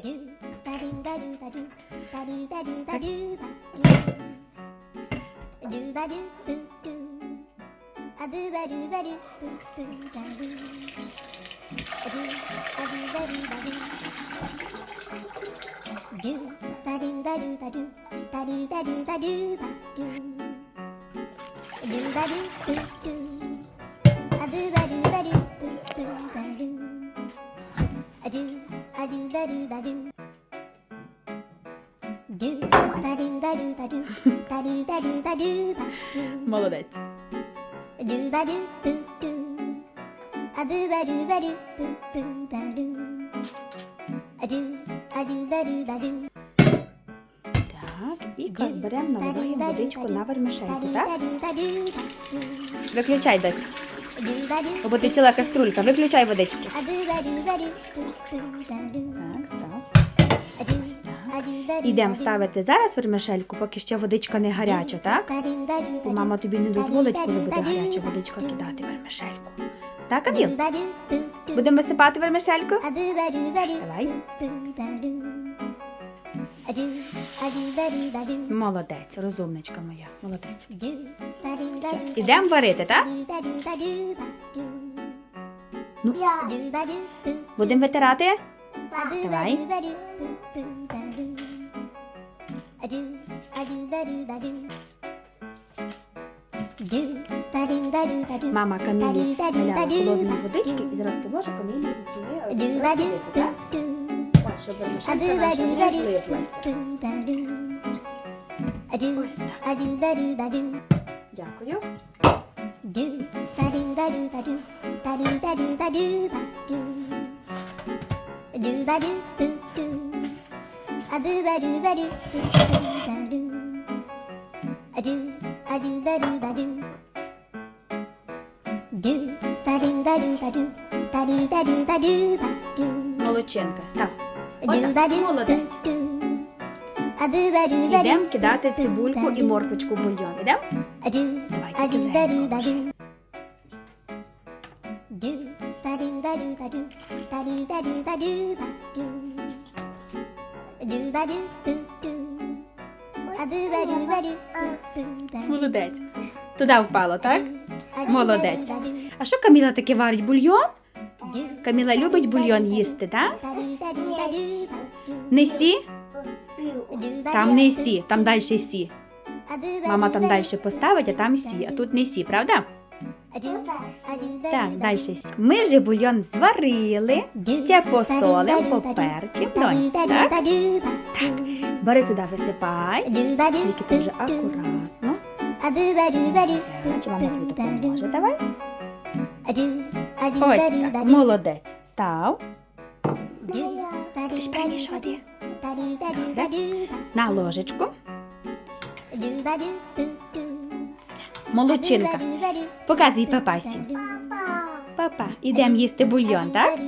バドゥバドゥバドゥバドゥバドゥバドゥバドゥバドゥバドゥブドゥアブバルバルブブバルアブアブバルバルドゥバルバルバルバルバルバルバルドゥバルブドゥ Молодець. Так, і беремо, наливаємо водичку на вермишельку, так? Виключай десь. Бо ціла каструлька. Виключай водичку. Так, став. Ідемо ставити зараз вермишельку, поки ще водичка не гаряча, так? Бо мама тобі не дозволить, коли буде гаряча водичка, кидати вермишельку. Так, Каміл? Будемо висипати вермишельку? Давай. Молодець, розумничка моя. Молодець. Все, ідемо варити, так? Ну, будемо витирати? Давай. Мама Камілі наляла холодної водички і зараз поможу Камілі щоб вермишелька наша не злиплася. Ось так. Дякую. Молодчинка, став. Отак, молодець. Ідемо кидати цибульку і морквочку в бульйон. Ідемо? Молодець. Туди впало, так? Молодець. А що Каміла таке варить? Бульйон? Каміла любить бульйон їсти, так? Не сі? Там не сі, там далі сі. Мама там далі поставить, а там сі, а тут не сі, правда? Так, далі. Ми вже бульйон зварили, ще посолимо, поперчимо, донь, так? Так. Бери туди висипай, тільки ти вже акуратно. Мама тобі допоможе, давай. Ось так, молодець. Став. Ти води. На ложечку. Молодчинка. Показуй папасі. Папа, ідемо їсти бульйон, так?